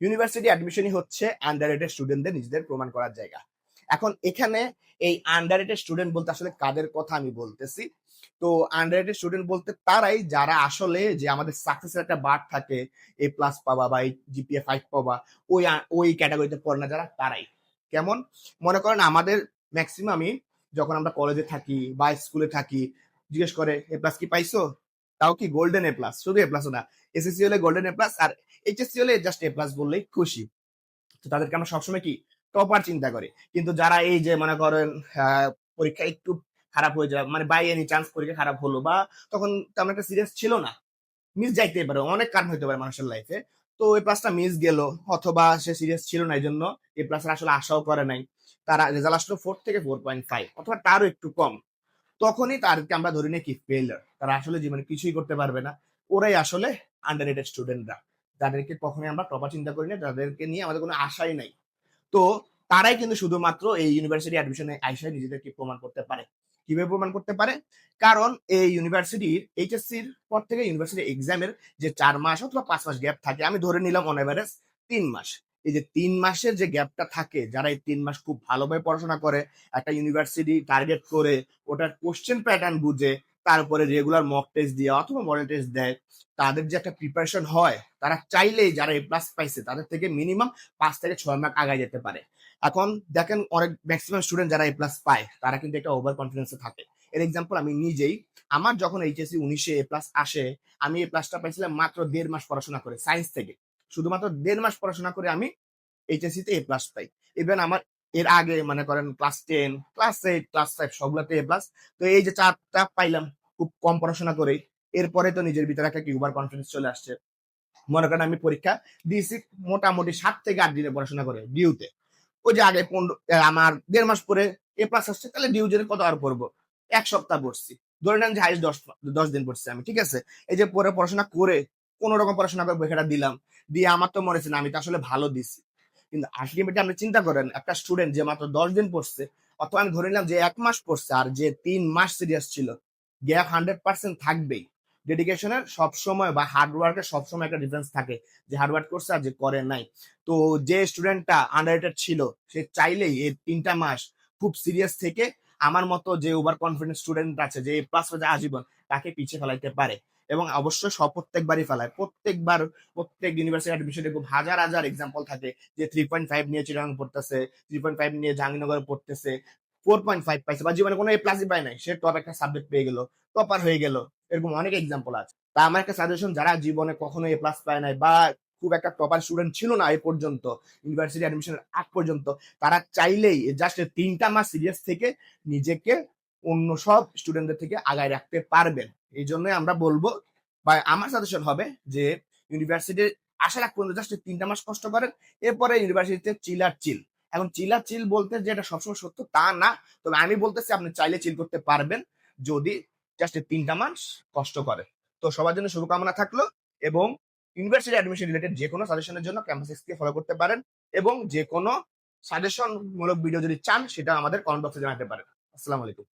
University অ্যাডমিশনই হচ্ছে underrated স্টুডেন্টদের নিজেদের প্রমাণ করার জায়গা। এখন এখানে এই আন্ডারেটেড স্টুডেন্ট বলতে আসলে কাদের কথা আমি বলতেছি? তো আন্ডারেটেড স্টুডেন্ট বলতে তারাই যারা আসলে যে আমাদের সাকসেসের একটা বার থাকে এ প্লাস পাবা বা জিপিএ ফাইভ পাবা ওই ওই ক্যাটাগরিতে পড়ে না যারা, তারাই। কেমন? মনে করেন আমাদের ম্যাক্সিমামই যখন আমরা কলেজে থাকি বা স্কুলে থাকি, জিজ্ঞেস করে এ প্লাস কি পাইছো? তাও কি গোল্ডেন এ প্লাস শুধু এ প্লাসও না এসএসসি হলে গোল্ডেন এ প্লাস আর এইচএসসি হলে জাস্ট এ প্লাস বললেই খুশি। তো তাদেরকে আমরা সবসময় কি? টপার চিন্তা করি। কিন্তু যারা এই যে মনে করেন পরীক্ষা একটু খারাপ হয়ে যায় মানে বাই এনি চান্স পরীক্ষা খারাপ হলো বা তখন তেমন একটা সিরিয়াস ছিল না মিস যাইতে পারে, অনেক কারণ হইতে পারে মানুষের লাইফে তো এই প্লাসটা মিস গেল, অথবা সে সিরিয়াস ছিল না এই জন্য এই প্লাসের আসলে আশাও করে নাই। তারা রেজাল্ট আসলো ফোর থেকে ফোর পয়েন্ট ফাইভ অথবা তারও একটু কম। তখনই তাদেরকে আমরা ধরে নিই কি ফেলার তারা আসলে জীবনে কিছুই করতে পারবে না। ওরাই আসলে আন্ডার রেটেড স্টুডেন্টরা যাদেরকে কখনোই আমরা টপার চিন্তা করি না তাদেরকে নিয়ে আমাদের কোনো আশাই নাই। তো তারাই কিন্তু শুধুমাত্র এই ইউনিভার্সিটি অ্যাডমিশনে আইসায় নিজেদেরকে প্রমাণ করতে পারে। কীভাবে প্রমাণ করতে পারে? কারণ এই ইউনিভার্সিটির এইচএসসির পর থেকে ইউনিভার্সিটি এক্সামের যে চার মাস অথবা পাঁচ মাস গ্যাপ থাকে, আমি ধরে নিলাম অন এভারেজ তিন মাস। এই যে তিন মাসের যে গ্যাপটা থাকে, যারা এই তিন মাস খুব ভালোভাবে পড়াশোনা করে, একটা ইউনিভার্সিটি টার্গেট করে, ওটার কোশ্চেন প্যাটার্ন বুঝে তারপরে রেগুলার মক টেস্ট দিয়ে অথবা মডেল টেস্ট দেয়, তাদের যে একটা প্রিপারেশন হয়, তারা চাইলেই যারা এ প্লাস পাইছে, তাদের থেকে মিনিমাম পাঁচ থেকে ছয় মার্ক আগায় যেতে পারে। এখন দেখেন অনেক ম্যাক্সিমাম স্টুডেন্ট যারা এ প্লাস পায়, তারা কিন্তু একটা ওভার কনফিডেন্সে থাকে। এর এক্সাম্পল আমি নিজেই, আমার যখন এইচএসসি উনিশে এ প্লাস আসে, আমি এ প্লাসটা পাইছিলাম মাত্র দেড় মাস পড়াশোনা করে সায়েন্স থেকে। শুধুমাত্র দেড় মাস পড়াশোনা করে আমি এইচএসসি তে এ প্লাস পাই। ইভেন আমার এর আগে মনে করেন class ten class eight class five সবগুলোতে এ প্লাস তো এই যে চারটা পাইলাম খুব কম পড়াশোনা করেই, এরপরে তো নিজের ভিতরে একটা কি ওভার কনফিডেন্স চলে আসছে। মনে করেন আমি পরীক্ষা দিয়েছি মোটামুটি সাত থেকে আট দিনে পড়াশোনা করে ডিউতে ওই যে আগে পনেরো আমার দেড় মাস পরে এ প্লাস আসছে, তাহলে ডিউ জেনে কত আর পড়ব? এক সপ্তাহ পড়ছি। ধরে নেন যে হাইস্ট দশ দশ দিন পড়ছি আমি, ঠিক আছে? এই যে পরে পড়াশোনা করে কোন রকম পড়াশোনা করে পরীক্ষাটা দিলাম, দিয়ে আমার তো মনে না, আমি তো আসলে ভালো দিছি। কিন্তু আলটিমেটলি আপনি চিন্তা করেন, একটা স্টুডেন্ট যে মাত্র দশ দিন পড়ছে, অথবা আমি ধরে নিলাম যে এক মাস পড়ছে, আর যে তিন মাস সিরিয়াস ছিল গ্যাপ হান্ড্রেড পার্সেন্ট থাকবেই। ডেডিকেশনের সবসময় বা হার্ডওয়ার্কের সবসময় একটা ডিফারেন্স থাকে, যে হার্ডওয়ার্ক করছে আর যে করে নাই। তো যে স্টুডেন্টটা আন্ডারেটেড ছিল, সে চাইলেই এই তিনটা মাস খুব সিরিয়াস থেকে আমার মতো যে ওভার কনফিডেন্স স্টুডেন্ট আছে, যে প্লাস আজীবন, তাকে পিছিয়ে ফেলাইতে পারে। এবং অবশ্যই সব প্রত্যেকবারই ফেলায়। প্রত্যেকবার প্রত্যেক ইউনিভার্সিটি অ্যাডমিশনে খুব হাজার হাজার এক্সাম্পল থাকে যে থ্রি পয়েন্ট ফাইভ নিয়ে চিরাং পড়তেছে থ্রি পয়েন্ট ফাইভ নিয়ে জাহাঙ্গীরনগরে পড়তেছে ফোর পয়েন্ট ফাইভ পাইছে বা জীবনে কোনো এ প্লাসই পায় নাই। সে টপ একটা সাবজেক্ট পেয়ে গেল টপার হয়ে গেল, এরকম অনেক এক্সাম্পল আছে। তা আমার একটা সাজেশন যারা জীবনে কখনো এ প্লাস পায় নাই বা খুব একটা টপার স্টুডেন্ট ছিল না এ পর্যন্ত ইউনিভার্সিটি অ্যাডমিশনের আগ পর্যন্ত, তারা চাইলেই জাস্ট তিনটা মাস সিরিয়াস থেকে নিজেকে অন্য সব স্টুডেন্টদের থেকে আগায় রাখতে পারবেন। এই জন্যই আমরা বলব বা আমার সাজেশন হবে যে ইউনিভার্সিটির আসার আগ পর্যন্ত জাস্ট তিনটা মাস কষ্ট করেন, এরপরে ইউনিভার্সিটিতে চিল আর চিল। এখন চিল আর চিল বলতে যে এটা সবসময় সত্য তা না, তবে আমি বলতেছি আপনি চাইলে চিল করতে পারবেন যদি জাস্ট তিনটা মাস কষ্ট করে তো সবার জন্য শুভকামনা থাকল এবং ইউনিভার্সিটি অ্যাডমিশন রিলেটেড যে কোনো সাজেশনের জন্য ক্যাম্পাস এক্সকে ফলো করতে পারেন এবং যে কোনো সাজেশন মূলক ভিডিও যদি চান, সেটা আমাদের কমেন্ট বক্সে জানাতে পারেন। আসসালামু আলাইকুম।